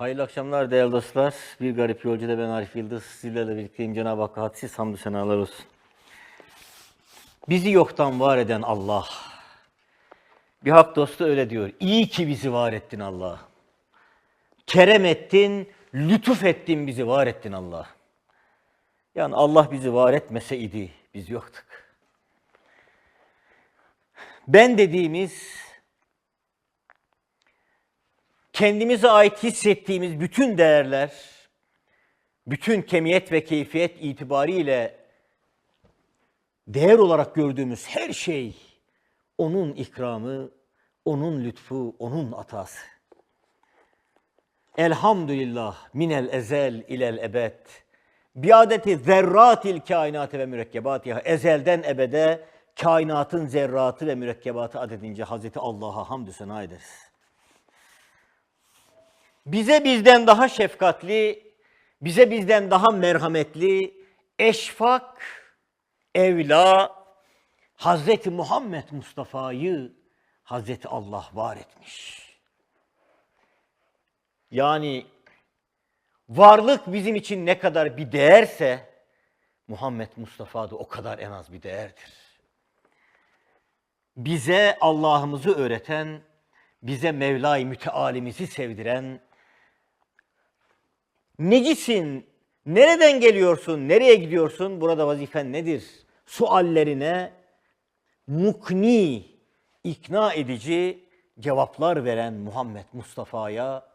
Hayırlı akşamlar değerli dostlar. Bir garip yolcuda ben Arif Yıldız. Sizlerle birlikteyim. Cenab-ı Hakk'a hadsiz hamdü senalar olsun. Bizi yoktan var eden Allah. Bir hak dostu öyle diyor. İyi ki bizi var ettin Allah. Kerem ettin, lütuf ettin bizi var ettin Allah. Yani Allah bizi var etmeseydi biz yoktuk. Ben dediğimiz kendimize ait hissettiğimiz bütün değerler, bütün kemiyet ve keyfiyet itibariyle değer olarak gördüğümüz her şey onun ikramı, onun lütfu, onun atası. Elhamdülillah minel ezel ilel ebed. Biadeti zerratil kainatı ve mürekkebatiha. Ezelden ebede kainatın zerratı ve mürekkebatı adedince Hazreti Allah'a hamdü sena ederiz. Bize bizden daha şefkatli, bize bizden daha merhametli, eşfak, evla, Hazreti Muhammed Mustafa'yı Hazreti Allah var etmiş. Yani varlık bizim için ne kadar bir değerse Muhammed Mustafa da o kadar en az bir değerdir. Bize Allah'ımızı öğreten, bize Mevla-i Mütealimizi sevdiren, necisin, nereden geliyorsun, nereye gidiyorsun, burada vazifen nedir? Suallerine mukni, ikna edici cevaplar veren Muhammed Mustafa'ya,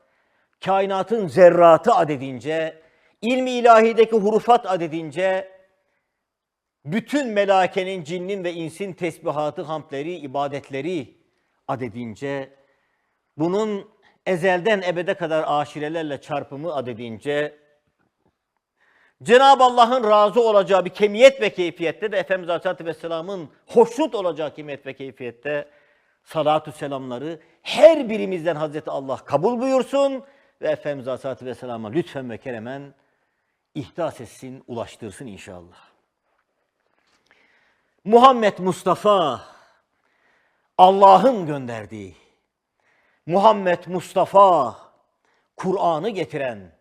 kainatın zerratı adedince, ilmi ilahideki hurufat adedince, bütün melakenin, cinnin ve insin tesbihatı, hamdleri, ibadetleri adedince, bunun ezelden ebede kadar aşirelerle çarpımı adedince, Cenab-ı Allah'ın razı olacağı bir kemiyet ve keyfiyette de Efendimiz Aleyhisselatü Vesselam'ın hoşnut olacağı kemiyet ve keyfiyette salatu selamları her birimizden Hazreti Allah kabul buyursun ve Efendimiz Aleyhisselatü Vesselam'a lütfen ve keremen ihdas etsin, ulaştırsın inşallah. Muhammed Mustafa Allah'ın gönderdiği Muhammed Mustafa Kur'an'ı getiren.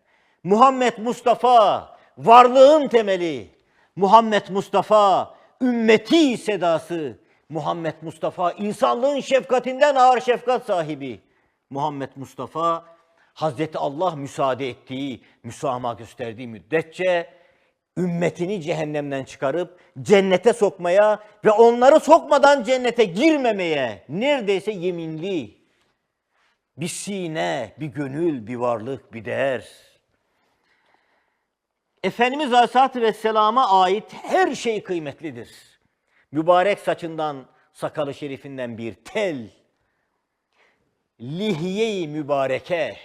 Muhammed Mustafa varlığın temeli. Muhammed Mustafa ümmeti sedası. Muhammed Mustafa insanlığın şefkatinden ağır şefkat sahibi. Muhammed Mustafa Hazreti Allah müsaade ettiği, müsamaha gösterdiği müddetçe ümmetini cehennemden çıkarıp cennete sokmaya ve onları sokmadan cennete girmemeye neredeyse yeminli bir sine, bir gönül, bir varlık, bir değer. Efendimiz Aleyhisselatü Vesselam'a ait her şey kıymetlidir. Mübarek saçından, sakalı şerifinden bir tel, lihye-i mübareke,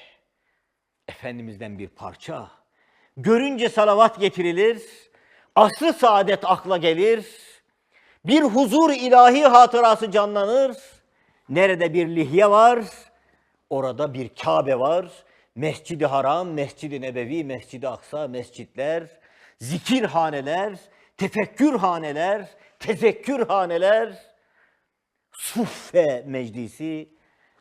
Efendimiz'den bir parça. Görünce salavat getirilir, asrı saadet akla gelir, bir huzur ilahi hatırası canlanır. Nerede bir lihye var, orada bir Kabe var. Mescid-i Haram, Mescid-i Nebevi, Mescid-i Aksa, mescitler, zikirhaneler, tefekkürhaneler, tezekkürhaneler, Suffe Meclisi,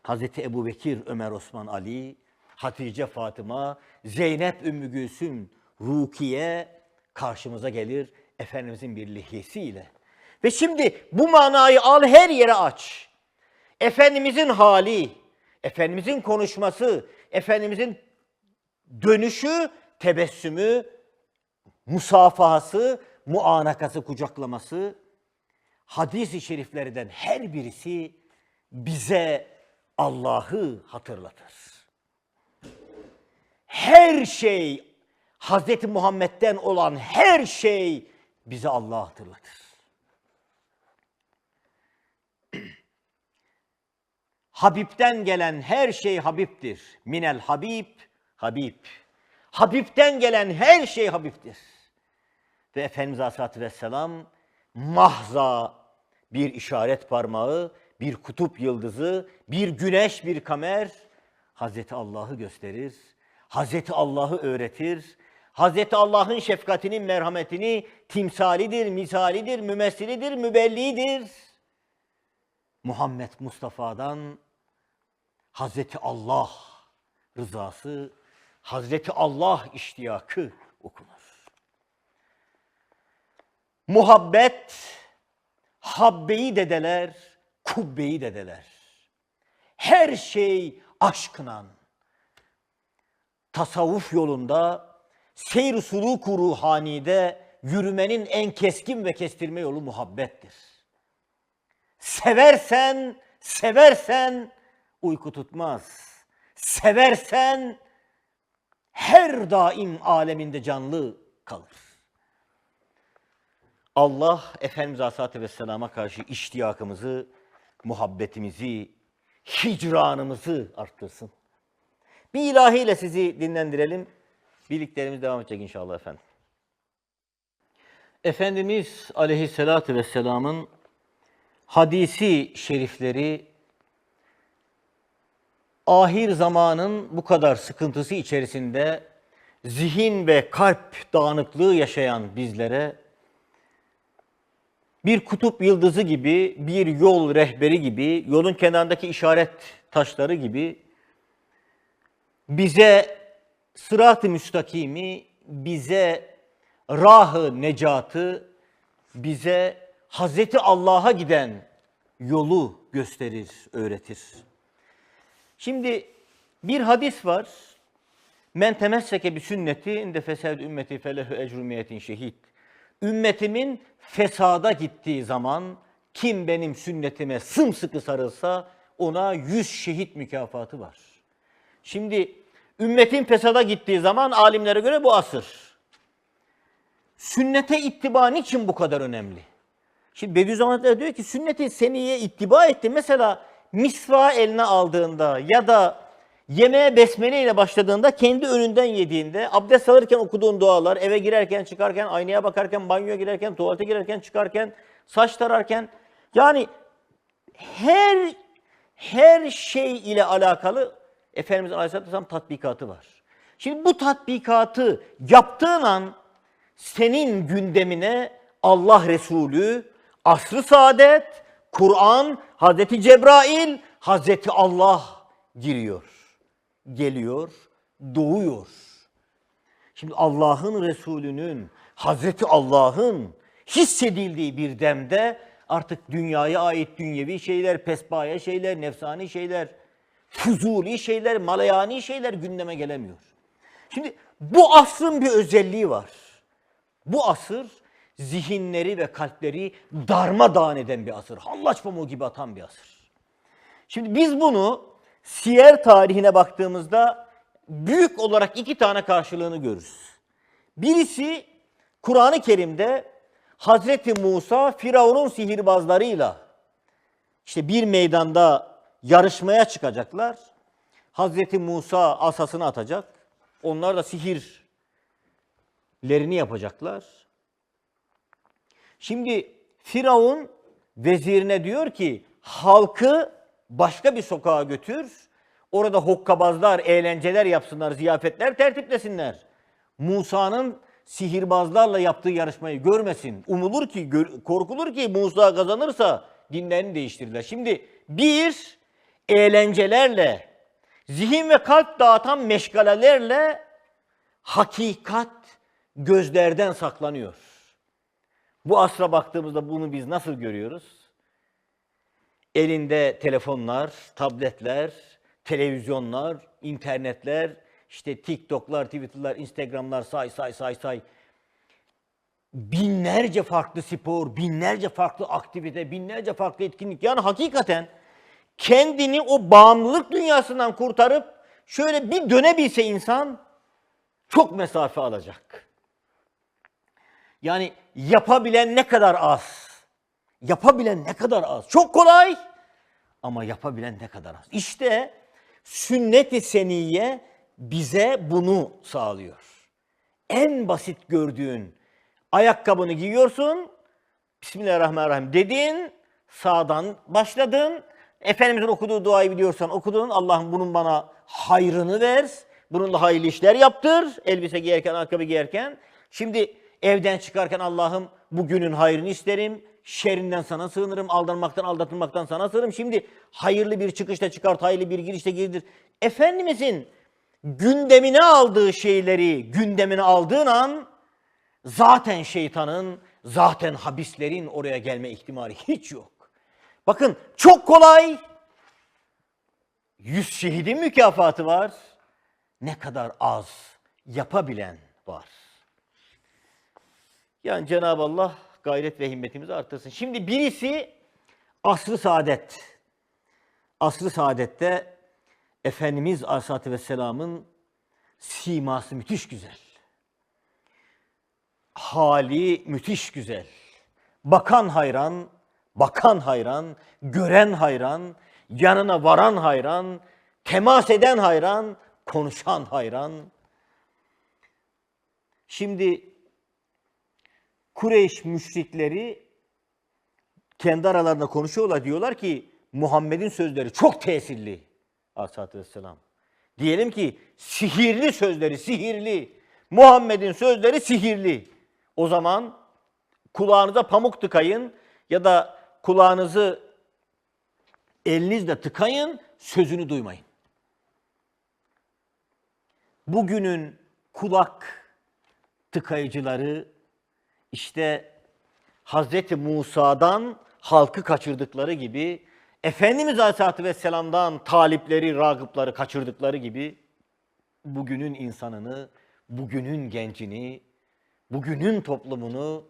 Hazreti Ebu Bekir, Ömer Osman Ali, Hatice Fatıma, Zeynep Ümmü Gülsüm, Rukiye karşımıza gelir Efendimizin bir lihyesiyle. Ve şimdi bu manayı al her yere aç. Efendimizin hali, Efendimizin konuşması, Efendimizin dönüşü, tebessümü, musafahası, muanakası, kucaklaması, hadis-i şeriflerden her birisi bize Allah'ı hatırlatır. Her şey Hz. Muhammed'den olan her şey bize Allah'ı hatırlatır. Habib'den gelen her şey Habib'tir. Minel Habib, Habib. Habib'den gelen her şey Habib'tir. Ve Efendimiz Aleyhisselatü Vesselam mahza bir işaret parmağı, bir kutup yıldızı, bir güneş, bir kamer Hazreti Allah'ı gösterir. Hazreti Allah'ı öğretir. Hazreti Allah'ın şefkatinin, merhametini timsalidir, misalidir, mümessilidir, mübellidir. Muhammed Mustafa'dan Hazreti Allah rızası, Hazreti Allah iştiyakı okunur. Muhabbet, habbeyi dedeler, kubbeyi dedeler. Her şey aşkla. Tasavvuf yolunda, seyr suluku ruhanide yürümenin en keskin ve kestirme yolu muhabbettir. Seversen, seversen uyku tutmaz. Seversen her daim aleminde canlı kalır. Allah Efendimiz Aleyhisselatü Vesselam'a karşı iştiyakımızı, muhabbetimizi, hicranımızı arttırsın. Bir ilahiyle sizi dinlendirelim. Birliklerimiz devam edecek inşallah efendim. Efendimiz Aleyhisselatü Vesselam'ın hadisi şerifleri ahir zamanın bu kadar sıkıntısı içerisinde zihin ve kalp dağınıklığı yaşayan bizlere bir kutup yıldızı gibi, bir yol rehberi gibi, yolun kenarındaki işaret taşları gibi bize sırat-ı müstakimi, bize rahı necatı, bize Hazreti Allah'a giden yolu gösterir, öğretir. Şimdi bir hadis var. Men temesseke bi sünneti inde fesad ümmeti felehu ecrumiyetin şehit. Ümmetimin fesada gittiği zaman kim benim sünnetime sımsıkı sarılsa ona yüz şehit mükafatı var. Şimdi ümmetin fesada gittiği zaman alimlere göre bu asır. Sünnete ittiba niçin bu kadar önemli? Şimdi Bediüzzaman diyor ki sünneti seniye ittiba etti. Mesela misva eline aldığında ya da yemeğe besmele ile başladığında kendi önünden yediğinde abdest alırken okuduğun dualar, eve girerken çıkarken, aynaya bakarken, banyoya girerken, tuvalete girerken çıkarken, saç tararken yani her her şey ile alakalı Efendimiz Aleyhisselatü Vesselam tatbikatı var. Şimdi bu tatbikatı yaptığın an senin gündemine Allah Resulü, asr-ı saadet, Kur'an, Hazreti Cebrail, Hazreti Allah giriyor. Geliyor, doğuyor. Şimdi Allah'ın Resulü'nün, Hazreti Allah'ın hissedildiği bir demde artık dünyaya ait dünyevi şeyler, pesbaya şeyler, nefsani şeyler, fuzuli şeyler, malayani şeyler gündeme gelemiyor. Şimdi bu asrın bir özelliği var. Bu asır zihinleri ve kalpleri darmadağın eden bir asır. Hallaç pamuğu gibi atan bir asır. Şimdi biz bunu siyer tarihine baktığımızda büyük olarak iki tane karşılığını görürüz. Birisi Kur'an-ı Kerim'de Hazreti Musa Firavun'un sihirbazlarıyla işte bir meydanda yarışmaya çıkacaklar. Hazreti Musa asasını atacak. Onlar da sihirlerini yapacaklar. Şimdi Firavun vezirine diyor ki halkı başka bir sokağa götür. Orada hokkabazlar, eğlenceler yapsınlar, ziyafetler tertiplesinler. Musa'nın sihirbazlarla yaptığı yarışmayı görmesin. Umulur ki, korkulur ki Musa kazanırsa dinlerini değiştirirler. Şimdi bir, eğlencelerle, zihin ve kalp dağıtan meşgalelerle hakikat gözlerden saklanıyor. Bu asra baktığımızda bunu biz nasıl görüyoruz? Elinde telefonlar, tabletler, televizyonlar, internetler, işte TikTok'lar, Twitter'lar, Instagram'lar say say say say. Binlerce farklı spor, binlerce farklı aktivite, binlerce farklı etkinlik. Yani hakikaten kendini o bağımlılık dünyasından kurtarıp şöyle bir dönebilse insan çok mesafe alacak. Yani yapabilen ne kadar az. Yapabilen ne kadar az. Çok kolay ama yapabilen ne kadar az. İşte sünnet-i seniye bize bunu sağlıyor. En basit gördüğün ayakkabını giyiyorsun. Bismillahirrahmanirrahim dedin. Sağdan başladın. Efendimizin okuduğu duayı biliyorsan okudun. Allah'ım bunun bana hayrını ver. Bununla hayırlı işler yaptır. Elbise giyerken, ayakkabı giyerken. Şimdi evden çıkarken Allah'ım bugünün hayrını isterim. Şerrinden sana sığınırım. Aldanmaktan, aldatılmaktan sana sığınırım. Şimdi hayırlı bir çıkışta çıkart, hayırlı bir girişte girdir. Efendimizin gündemine aldığı şeyleri gündemine aldığın an zaten şeytanın, zaten habislerin oraya gelme ihtimali hiç yok. Bakın çok kolay. Yüz şehidin mükafatı var. Ne kadar az yapabilen var. Yani Cenab-ı Allah gayret ve himmetimizi artırsın. Şimdi birisi asr-ı saadet. Asr-ı saadette Efendimiz Aleyhisselatü Vesselam'ın siması müthiş güzel. Hali müthiş güzel. Bakan hayran, bakan hayran, gören hayran, yanına varan hayran, temas eden hayran, konuşan hayran. Şimdi Kureyş müşrikleri kendi aralarında konuşuyorlar. Diyorlar ki Muhammed'in sözleri çok tesirli. Aleyhisselatü Vesselam. Diyelim ki sihirli sözleri, sihirli. Muhammed'in sözleri sihirli. O zaman kulağınıza pamuk tıkayın ya da kulağınızı elinizle tıkayın, sözünü duymayın. Bugünün kulak tıkayıcıları işte Hazreti Musa'dan halkı kaçırdıkları gibi Efendimiz Aleyhisselatü Vesselam'dan talipleri, ragıpları kaçırdıkları gibi bugünün insanını, bugünün gencini, bugünün toplumunu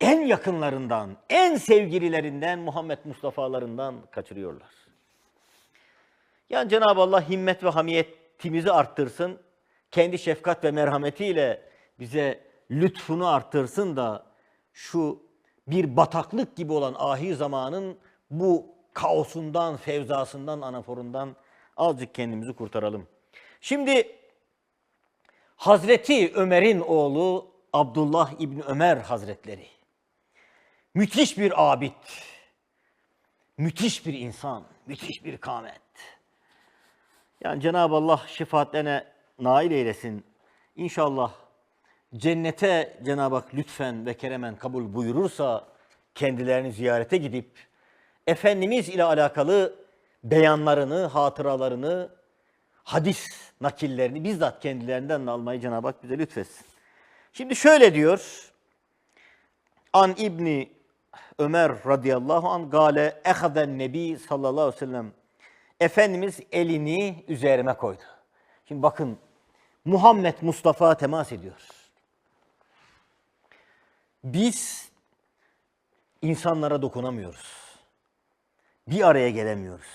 en yakınlarından, en sevgililerinden, Muhammed Mustafa'larından kaçırıyorlar. Yani Cenab-ı Allah himmet ve hamiyetimizi arttırsın. Kendi şefkat ve merhametiyle bize lütfunu arttırsın da şu bir bataklık gibi olan ahir zamanın bu kaosundan, fevzasından, anaforundan azıcık kendimizi kurtaralım. Şimdi Hazreti Ömer'in oğlu Abdullah İbni Ömer Hazretleri. Müthiş bir abid. Müthiş bir insan. Müthiş bir kamet. Yani Cenab-ı Allah şefaatlerine nail eylesin. İnşallah cennete Cenab-ı Hak lütfen ve keremen kabul buyurursa kendilerini ziyarete gidip Efendimiz ile alakalı beyanlarını, hatıralarını, hadis nakillerini bizzat kendilerinden de almayı Cenab-ı Hak bize lütfetsin. Şimdi şöyle diyor. An İbni Ömer radıyallahu an gale ehaden nebi sallallahu aleyhi ve sellem Efendimiz elini üzerime koydu. Şimdi bakın Muhammed Mustafa temas ediyor. Biz insanlara dokunamıyoruz. Bir araya gelemiyoruz.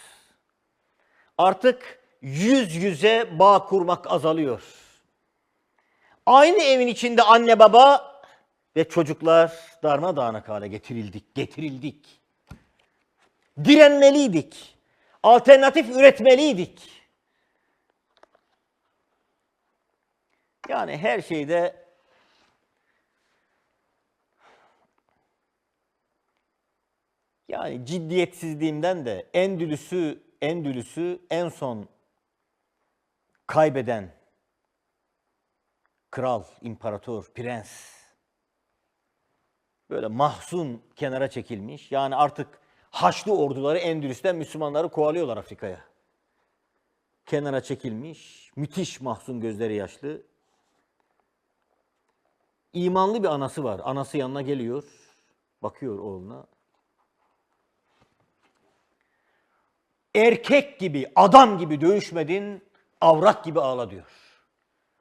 Artık yüz yüze bağ kurmak azalıyor. Aynı evin içinde anne baba ve çocuklar darmadağınık hale getirildik, getirildik. Direnmeliydik. Alternatif üretmeliydik. Yani her şeyde yani ciddiyetsizliğimden de Endülüs'ü Endülüs'ü en son kaybeden kral, imparator, prens böyle mahzun kenara çekilmiş. Yani artık Haçlı orduları Endülüs'ten Müslümanları kovalıyorlar Afrika'ya. Kenara çekilmiş, müthiş mahzun gözleri yaşlı. İmanlı bir anası var. Anası yanına geliyor, bakıyor oğluna. Erkek gibi, adam gibi dövüşmedin, avrat gibi ağla diyor.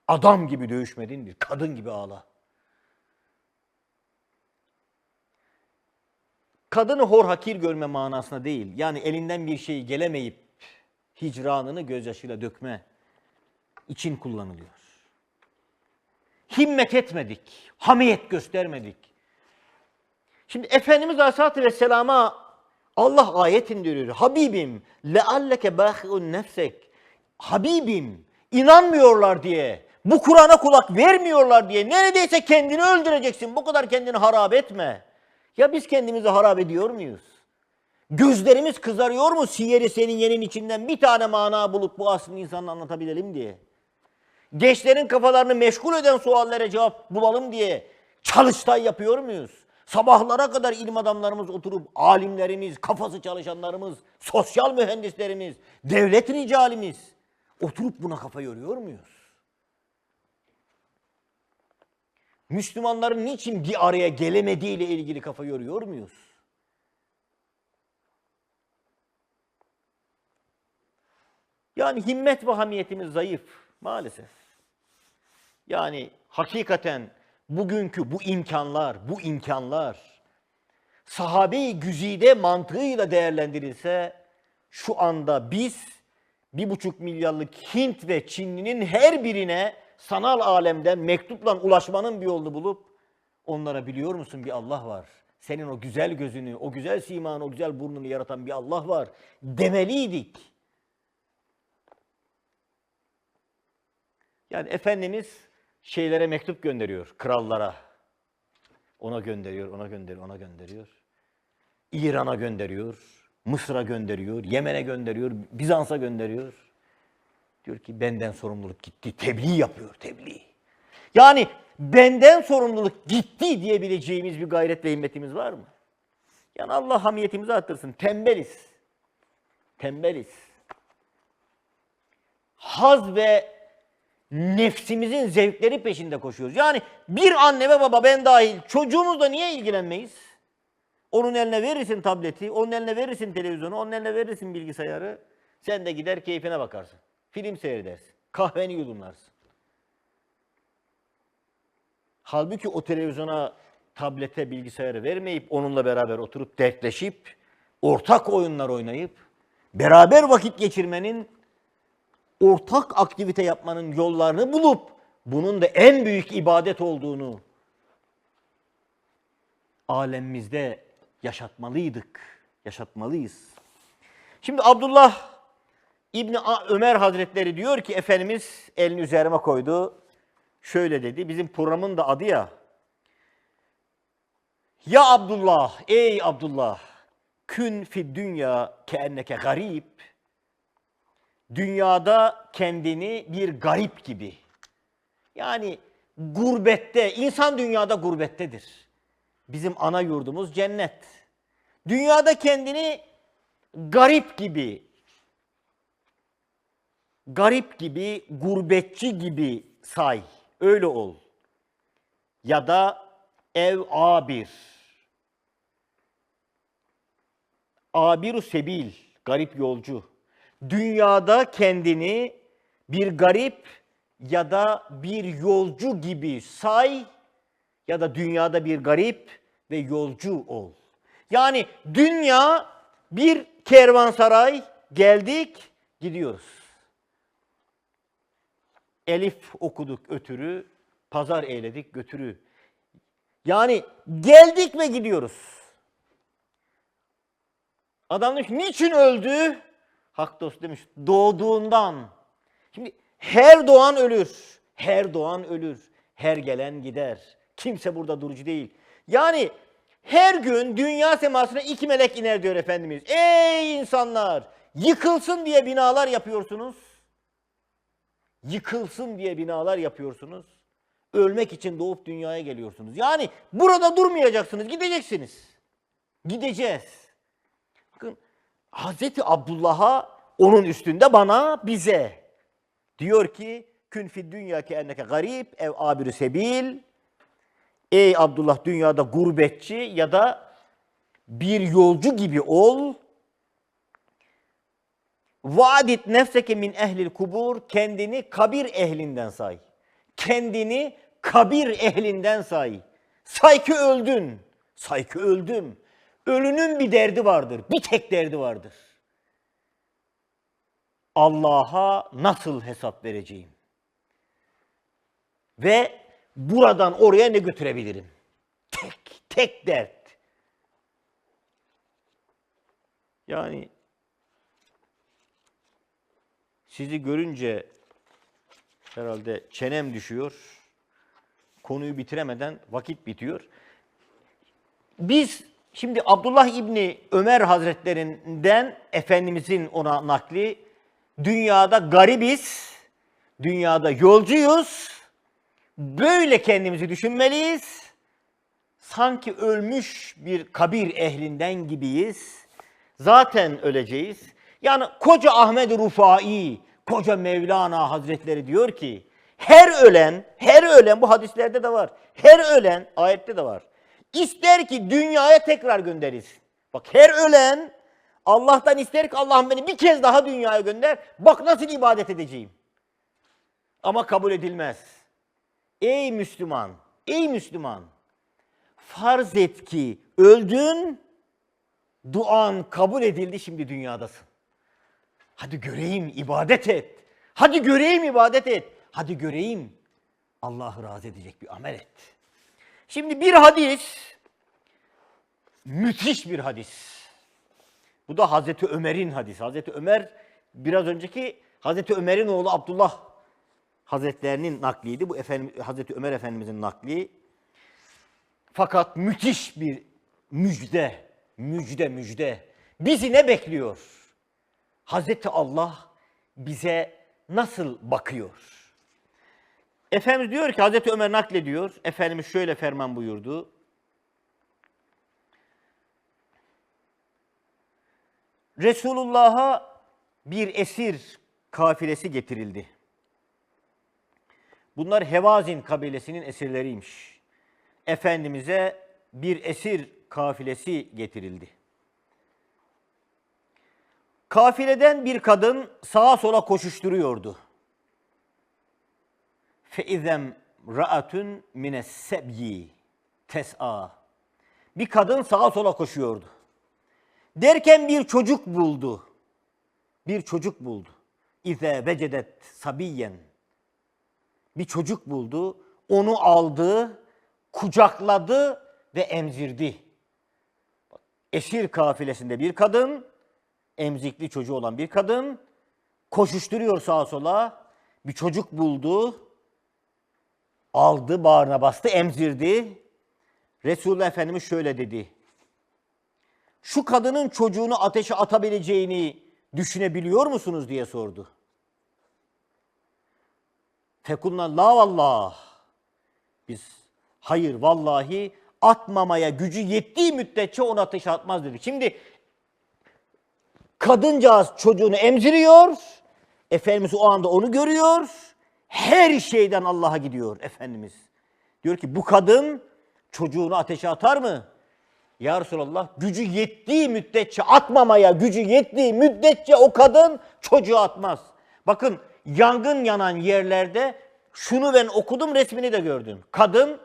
Adam gibi dövüşmedin, kadın gibi ağla. Kadını hor hakir görme manasına değil. Yani elinden bir şey gelemeyip hicranını gözyaşıyla dökme için kullanılıyor. Himmet etmedik, hamiyet göstermedik. Şimdi Efendimiz Aleyhisselatü Vesselam'a Allah ayet indiriyor. Habibim, lealleke bâhi'un nefsek. Habibim, inanmıyorlar diye, bu Kur'an'a kulak vermiyorlar diye neredeyse kendini öldüreceksin. Bu kadar kendini harap etme. Ya biz kendimizi harap ediyor muyuz? Gözlerimiz kızarıyor mu siyeri senin yerin içinden bir tane mana bulup bu aslında insanla anlatabilelim diye. Gençlerin kafalarını meşgul eden suallere cevap bulalım diye çalıştay yapıyor muyuz? Sabahlara kadar ilim adamlarımız oturup alimlerimiz, kafası çalışanlarımız, sosyal mühendislerimiz, devlet ricalimiz Oturup buna kafa yoruyor muyuz? Müslümanların niçin bir araya gelemediğiyle ilgili kafa yoruyor muyuz? Yani himmet ve hamiyetimiz zayıf maalesef. Yani hakikaten bugünkü bu imkanlar, bu imkanlar sahabe-i güzide mantığıyla değerlendirilse şu anda biz bir buçuk milyarlık Hint ve Çinlinin her birine sanal alemden mektupla ulaşmanın bir yolunu bulup onlara biliyor musun bir Allah var. Senin o güzel gözünü, o güzel simanı, o güzel burnunu yaratan bir Allah var demeliydik. Yani Efendimiz şeylere mektup gönderiyor, krallara. Ona gönderiyor, ona gönderiyor, ona gönderiyor. İran'a gönderiyor, Mısır'a gönderiyor, Yemen'e gönderiyor, Bizans'a gönderiyor. Diyor ki benden sorumluluk gitti, tebliğ yapıyor, tebliğ. Yani benden sorumluluk gitti diyebileceğimiz bir gayret ve himmetimiz var mı? Yani Allah hamiyetimizi arttırsın. Tembeliz. Tembeliz. Haz ve nefsimizin zevkleri peşinde koşuyoruz. Yani bir anne ve baba ben dahil çocuğumuzla niye ilgilenmeyiz? Onun eline verirsin tableti, onun eline verirsin televizyonu, onun eline verirsin bilgisayarı. Sen de gider keyfine bakarsın. Film seyredersin. Kahveni yudumlarsın. Halbuki o televizyona, tablete, bilgisayarı vermeyip onunla beraber oturup dertleşip ortak oyunlar oynayıp beraber vakit geçirmenin ortak aktivite yapmanın yollarını bulup bunun da en büyük ibadet olduğunu alemimizde yaşatmalıydık. Yaşatmalıyız. Şimdi Abdullah İbni Ömer Hazretleri diyor ki Efendimiz elini üzerime koydu. Şöyle dedi. Bizim programın da adı ya. Ya Abdullah, ey Abdullah, kün fi dünya keenneke garip. Dünyada kendini bir garip gibi. Yani gurbette, insan dünyada gurbettedir. Bizim ana yurdumuz cennet. Dünyada kendini garip gibi, garip gibi, gurbetçi gibi say. Öyle ol. Ya da ev abir. Abiru sebil, garip yolcu. Dünyada kendini bir garip ya da bir yolcu gibi say ya da dünyada bir garip ve yolcu ol. Yani dünya bir kervansaray geldik gidiyoruz. Elif okuduk ötürü, pazar eyledik götürü. Yani geldik ve gidiyoruz. Adam demiş niçin öldü? Hak dostu demiş doğduğundan. Şimdi her doğan ölür. Her doğan ölür. Her gelen gider. Kimse burada durucu değil. Yani her gün dünya semasına iki melek iner diyor Efendimiz. Ey insanlar! Yıkılsın diye binalar yapıyorsunuz. Yıkılsın diye binalar yapıyorsunuz. Ölmek için doğup dünyaya geliyorsunuz. Yani burada durmayacaksınız, gideceksiniz. Gideceğiz. Hazreti Abdullah'a onun üstünde bana bize diyor ki kün fid dünya ki enneke garip ev abiri sebil Ey Abdullah dünyada gurbetçi ya da bir yolcu gibi ol. Vaadit nefseke min ehlil kubur kendini kabir ehlinden say. Kendini kabir ehlinden say. Say ki öldün. Say ki öldüm. Ölünün bir derdi vardır. Bir tek derdi vardır. Allah'a nasıl hesap vereceğim? Ve buradan oraya ne götürebilirim? Tek, tek dert. Yani sizi görünce herhalde çenem düşüyor. Konuyu bitiremeden vakit bitiyor. Biz şimdi Abdullah İbni Ömer Hazretlerinden Efendimizin ona nakli dünyada garibiz, dünyada yolcuyuz. Böyle kendimizi düşünmeliyiz. Sanki ölmüş bir kabir ehlinden gibiyiz. Zaten öleceğiz. Yani koca Ahmet Rufai, Koca Mevlana Hazretleri diyor ki her ölen, her ölen bu hadislerde de var. Her ölen ayette de var. İster ki dünyaya tekrar gönderilsin. Bak her ölen Allah'tan ister ki Allah'ım beni bir kez daha dünyaya gönder. Bak nasıl ibadet edeceğim. Ama kabul edilmez. Ey Müslüman, ey Müslüman. Farz et ki öldün, duan kabul edildi şimdi dünyadasın. Hadi göreyim ibadet et. Hadi göreyim ibadet et. Hadi göreyim Allah'ı razı edecek bir amel et. Şimdi bir hadis, müthiş bir hadis. Bu da Hazreti Ömer'in hadisi. Hazreti Ömer biraz önceki Hazreti Ömer'in oğlu Abdullah Hazretlerinin nakliydi. Bu efendim, Hazreti Ömer Efendimizin nakli. Fakat müthiş bir müjde, müjde, müjde. Bizi ne bekliyor? Hazreti Allah bize nasıl bakıyor? Efendimiz diyor ki Hazreti Ömer naklediyor. Efendimiz şöyle ferman buyurdu. Resulullah'a bir esir kafilesi getirildi. Bunlar Hevazin kabilesinin esirleriymiş. Efendimiz'e bir esir kafilesi getirildi. Kafileden bir kadın sağa sola koşuşturuyordu. Feizem ra'atun mines sebyi tes'a. Bir kadın sağa sola koşuyordu. Derken bir çocuk buldu. Bir çocuk buldu. İze vecedet sabiyen. Bir çocuk buldu. Onu aldı, kucakladı ve emzirdi. Esir kafilesinde bir kadın, emzikli çocuğu olan bir kadın koşuşturuyor sağa sola. Bir çocuk buldu. Aldı, bağrına bastı, emzirdi. Resulullah Efendimiz şöyle dedi şu kadının çocuğunu ateşe atabileceğini düşünebiliyor musunuz diye sordu. Fekulna la vallah. Biz hayır vallahi atmamaya gücü yettiği müddetçe onu ateşe atmaz dedi. Şimdi kadıncağız çocuğunu emziriyor. Efendimiz o anda onu görüyor. Her şeyden Allah'a gidiyor Efendimiz. Diyor ki bu kadın çocuğunu ateşe atar mı? Ya Resulallah gücü yettiği müddetçe atmamaya gücü yettiği müddetçe o kadın çocuğu atmaz. Bakın yangın yanan yerlerde şunu ben okudum resmini de gördüm. Kadın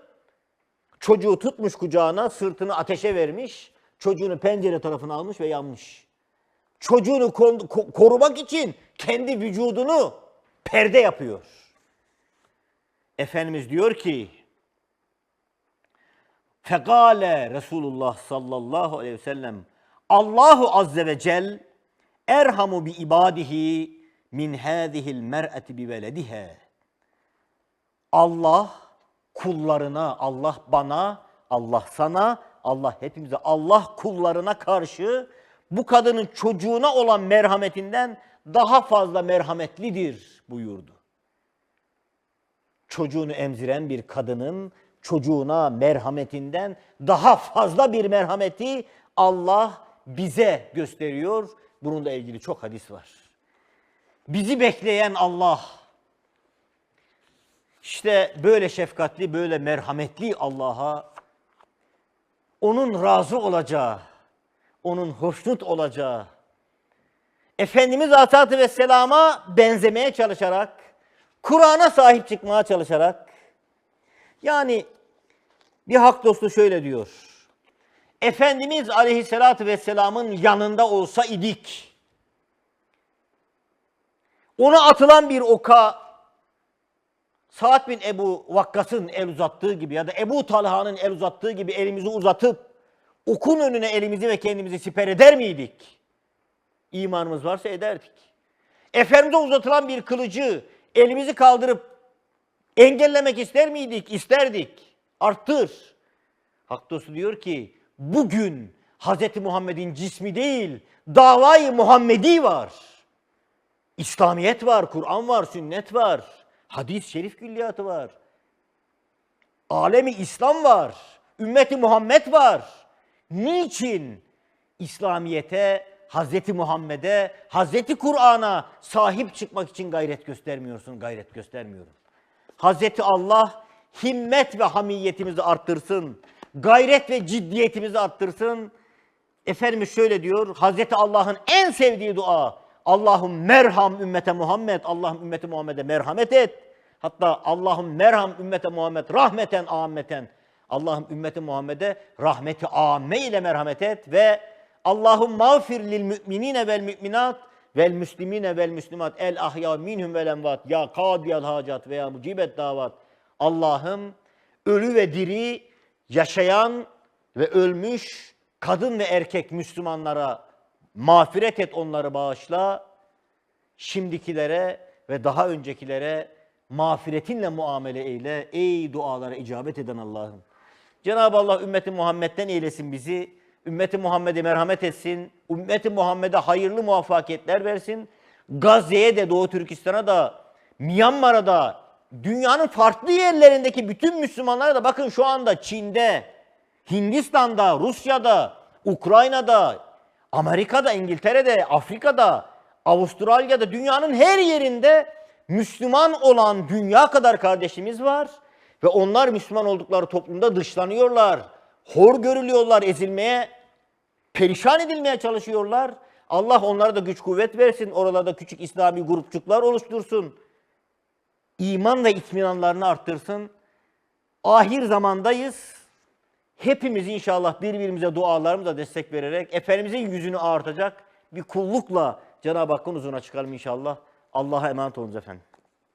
çocuğu tutmuş kucağına sırtını ateşe vermiş. Çocuğunu pencere tarafına almış ve yanmış. Çocuğunu korumak için kendi vücudunu perde yapıyor. Efendimiz diyor ki Fekale Resulullah sallallahu aleyhi ve sellem Allahu azze ve cel erhamu bi ibadihi min hâzihil mer'eti bi velediha. Allah kullarına, Allah bana, Allah sana, Allah hepimize, Allah kullarına karşı bu kadının çocuğuna olan merhametinden daha fazla merhametlidir buyurdu. Çocuğunu emziren bir kadının çocuğuna merhametinden daha fazla bir merhameti Allah bize gösteriyor. Bununla ilgili çok hadis var. Bizi bekleyen Allah. İşte böyle şefkatli, böyle merhametli Allah'a onun razı olacağı, onun hoşnut olacağı, Efendimiz Aleyhisselatü Vesselam'a benzemeye çalışarak, Kur'an'a sahip çıkmaya çalışarak, yani bir hak dostu şöyle diyor. Efendimiz Aleyhisselatü Vesselam'ın yanında olsa idik. Ona atılan bir oka Sa'd bin Ebu Vakkas'ın el uzattığı gibi ya da Ebu Talha'nın el uzattığı gibi elimizi uzatıp okun önüne elimizi ve kendimizi siper eder miydik? İmanımız varsa ederdik. Efendimiz'e uzatılan bir kılıcı elimizi kaldırıp engellemek ister miydik? İsterdik. Arttır. Hak dostu diyor ki bugün Hz. Muhammed'in cismi değil davayı Muhammedi var. İslamiyet var, Kur'an var, sünnet var. Hadis-i şerif külliyatı var. Alemi İslam var. Ümmeti Muhammed var. Niçin İslamiyete Hazreti Muhammed'e, Hazreti Kur'an'a sahip çıkmak için gayret göstermiyorsun, gayret göstermiyorum. Hazreti Allah himmet ve hamiyetimizi arttırsın. Gayret ve ciddiyetimizi arttırsın. Efendimiz şöyle diyor. Hazreti Allah'ın en sevdiği dua. Allah'ım merham ümmete Muhammed. Allah'ım ümmeti Muhammed'e merhamet et. Hatta Allah'ım merham ümmete Muhammed rahmeten ammeten. Allah'ım ümmeti Muhammed'e rahmeti amme ile merhamet et ve Allahum mağfir lil müminine vel müminat vel müslimine vel müslimat el ahya minhum vel envat ya kadiyal hacat veya mucibet davat. Allah'ım ölü ve diri, yaşayan ve ölmüş kadın ve erkek Müslümanlara mağfiret et onları bağışla. Şimdikilere ve daha öncekilere mağfiretinle muamele eyle. Ey dualara icabet eden Allah'ım. Cenab-ı Allah ümmeti Muhammed'den eylesin bizi. Ümmeti Muhammed'e merhamet etsin. Ümmeti Muhammed'e hayırlı muvaffakiyetler versin. Gazze'ye de Doğu Türkistan'a da Myanmar'a da dünyanın farklı yerlerindeki bütün Müslümanlara da bakın şu anda Çin'de, Hindistan'da, Rusya'da, Ukrayna'da, Amerika'da, İngiltere'de, Afrika'da, Avustralya'da, dünyanın her yerinde Müslüman olan dünya kadar kardeşimiz var. Ve onlar Müslüman oldukları toplumda dışlanıyorlar. Hor görülüyorlar, ezilmeye, perişan edilmeye çalışıyorlar. Allah onlara da güç kuvvet versin. Oralarda küçük İslami grupçuklar oluştursun. İman ve itminanlarını arttırsın. Ahir zamandayız. Hepimiz inşallah birbirimize dualarımızla destek vererek Efendimizin yüzünü ağartacak bir kullukla Cenab-ı Hakk'ın huzuruna çıkalım inşallah. Allah'a emanet olunuz efendim.